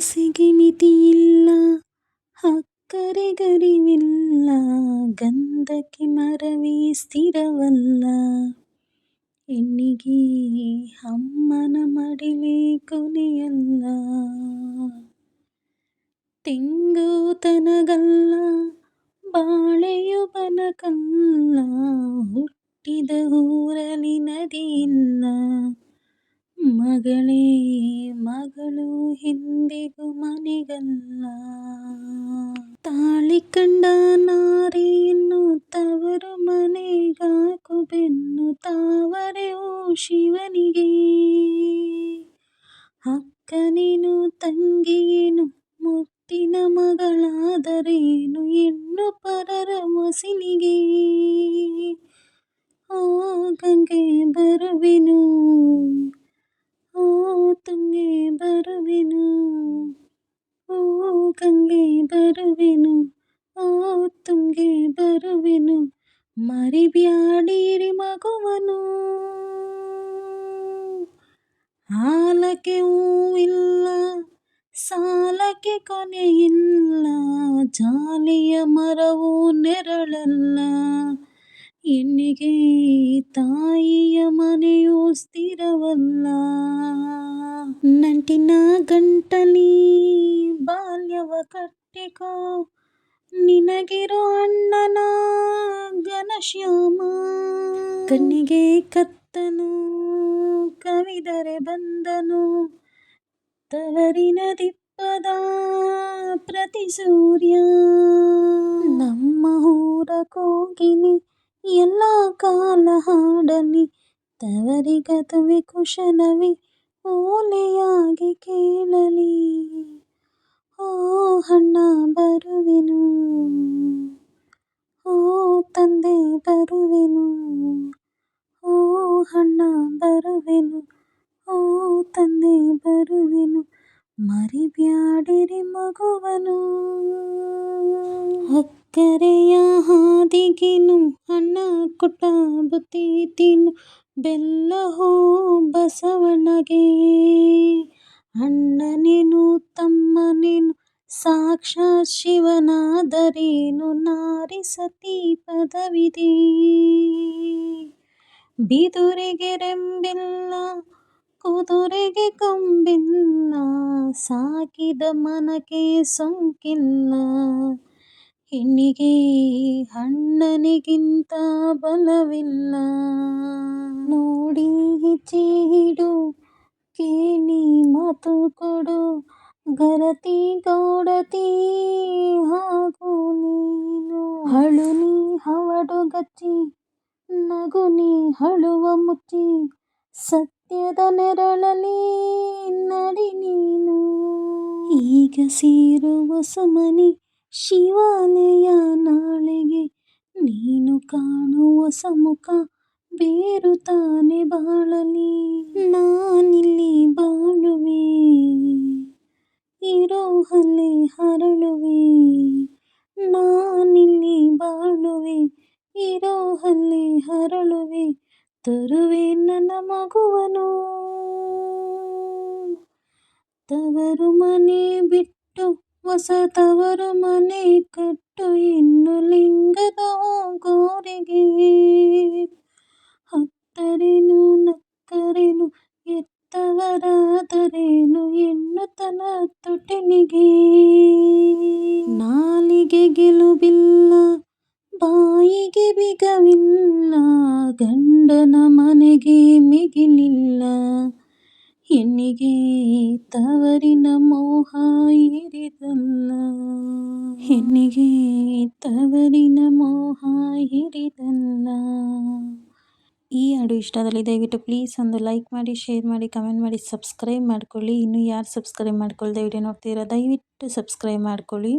ಆಸೆಗೆ ಮಿತಿಯಿಲ್ಲ ಅಕ್ಕರೆಗರಿವಿಲ್ಲ ಗಂಧಕ್ಕೆ ಮರವೇ ಸ್ಥಿರವಲ್ಲ. ಹೆಣ್ಣಿಗೆ ಅಮ್ಮನ ಮಡಿಲೇ ಕೊನೆಯಲ್ಲ. ತೆಂಗು ತನಗಲ್ಲ ಬಾಳೆಯು ಬನಕಲ್ಲ ಹುಟ್ಟಿದ ಊರಲಿ ನದಿಯಿಲ್ಲ. ಮಗಳೇ, ಮಗಳು ಎಂದಿಗೂ ಮನೆಗಲ್ಲ. ತಾಳಿ ಕಂಡ ನಾರಿಯನ್ನು ತವರು ಮನೆಗಾಕು ಬೆನ್ನು ತಾವರೆವು ಶಿವನಿಗೆ. ಅಕ್ಕನೇನು ತಂಗಿಯೇನು, ಮುತ್ತಿನ ಮಗಳಾದರೇನು, ಹೆಣ್ಣು ಪರರ ಮಸಿನಿಗೆ ಓ ಗಂಗೆ ಬರುವೆನು. ಬರುವೆನು ಓ ಗಂಗೆ ಬರುವೆನು ಓ ತುಂಗೆ ಬರುವೆನು ಮರಿಬ್ಯಾಡಿರಿ ಮಗುವನು ಹಾಲಕ್ಕೆ ಹೂವಿಲ್ಲ ಸಾಲಕ್ಕೆ ಕೊನೆಯಿಲ್ಲ ಜಾಲಿಯ ಮರವು ನೆರಳಲ್ಲ ಹೆಣ್ಣಿಗೆ ತಾಯಿಯ ಮನೆಯು ಸ್ಥಿರವಲ್ಲ? ನಂಟಿನ ಗಂಟಲಿ ಬಾಲ್ಯವ ಕಟ್ಟಿಕೋ. ನಿನಗಿರೋ ಅಣ್ಣನ ಘನಶ್ಯಾಮ ಕಣ್ಣಿಗೆ ಕತ್ತನು ಕವಿದರೆ ಬಂದನು. ತವರಿನ ದಿಪ್ಪದ ಪ್ರತಿ ಸೂರ್ಯ. ನಮ್ಮ ಊರ ಕೋಗಿಲಿ ಎಲ್ಲ ಕಾಲ ಹಾಡಲಿ ತವರಿಗದುವೆ ಕುಶಲವೇ ಓಲೆಯಾಗಿ ಕೇಳಲಿ. ಓ ಅಣ್ಣ ಬರುವೆನು, ಓ ತಂದೆ ಬರುವೆನು, ಓ ಅಣ್ಣ ಬರುವೆನು, ಓ ತಂದೆ ಬರುವೆನು, ಮರಿಬ್ಯಾಡಿರಿ ಮಗುವನು. ಅಕ್ಕರೆಯ ಹಾದಿಗಿನು ಅಣ್ಣ ಕೊಟ್ಟ ಬುತ್ತಿ ತಿನ್ನು. ಬೆಲ್ಲ ಹೋ ಬಸವಣ್ಣಗೆ. ಅಣ್ಣನೇನು ತಮ್ಮನೇನು ಸಾಕ್ಷಾತ್ ಶಿವನಾದರೇನು ನಾರಿ ಸತಿ ಪದವಿದೆ. ಬಿದುರೆಗೆ ರೆಂಬಿಲ್ಲ ಕುದುರೆಗೆ ಕೊಂಬಿಲ್ಲ, ಸಾಕಿದ ಮನಕ್ಕೆ ಸೊಂಕಿಲ್ಲ. ಹೆಣ್ಣಿಗೆ ಹಣ್ಣನಿಗಿಂತ ಬಲವಿಲ್ಲ. ನೋಡಿ ಹೆಜ್ಜೆ ಇಡು, ಕೇಳಿ ಮಾತು ಕೊಡು, ಗರತಿ ಗೌಡತಿ ಹಾಗೂ ನೀನು. ಹಳು ನೀ ಹವಡು ಗಚ್ಚಿ, ನಗು ನೀ ಹಳುವ ಮುಚ್ಚಿ, ಸತ್ಯದ ನೆರಳಲಿ ನಡಿ ನೀನು. ಈಗ ಸೇರುವ ಸಮನೆ ಶಿವಾಲಯ ನಾಳೆಗೆ ನೀನು ಕಾಣುವ ಸಮ್ಮುಖ ಬೇರು ತಾನೆ ಬಾಳಲಿ. ನಾನಿಲ್ಲಿ ಬಾಳುವೆ ಇರೋ ಹಲ್ಲೆ ಹರಳುವೆ. ನಾನಿಲ್ಲಿ ಬಾಳುವೆ ಇರೋ ಹಲ್ಲೆ ಹರಳುವೆ. ತರುವೆ ನನ್ನ ಮಗುವನು. ತವರು ಮನೆ ಬಿಟ್ಟು ಹೊಸ ತವರು ಮನೆ ಕಟ್ಟು ಇನ್ನು ಲಿಂಗದ ಗೋರಿಗೆ ಹತ್ತರೇನು ನಕ್ಕರೇನು ಎತ್ತವರಾದರೇನು ಹೆಣ್ಣುತನ ತುಟಿನಿಗೆ. ನಾಲಿಗೆ ಗೆಲುವಿಲ್ಲ, ಬಾಯಿಗೆ ಬಿಗವಿಲ್ಲ, ಗಂಡನ ಮನೆಗೆ ಮಿಗಿಲಿಲ್ಲ. ಹೆಣ್ಣಿಗೆ ತವರಿನ ಮೋಹ ಹಿರಿದಲ್ಲ ಹೆಣ್ಣಿಗೆ ತವರಿನ ಮೋಹ ಹಿರಿದಲ್ಲ ಈ ಹಾಡು ಇಷ್ಟದಲ್ಲಿ ದಯವಿಟ್ಟು ಪ್ಲೀಸ್ ಒಂದು ಲೈಕ್ ಮಾಡಿ ಶೇರ್ ಮಾಡಿ ಕಮೆಂಟ್ ಮಾಡಿ ಸಬ್ಸ್ಕ್ರೈಬ್ ಮಾಡ್ಕೊಳ್ಳಿ. ಇನ್ನೂ ಯಾರು ಸಬ್ಸ್ಕ್ರೈಬ್ ಮಾಡ್ಕೊಳ್ಳಿ ವಿಡಿಯೋ ನೋಡ್ತೀರಾ ದಯವಿಟ್ಟು ಸಬ್ಸ್ಕ್ರೈಬ್ ಮಾಡ್ಕೊಳ್ಳಿ.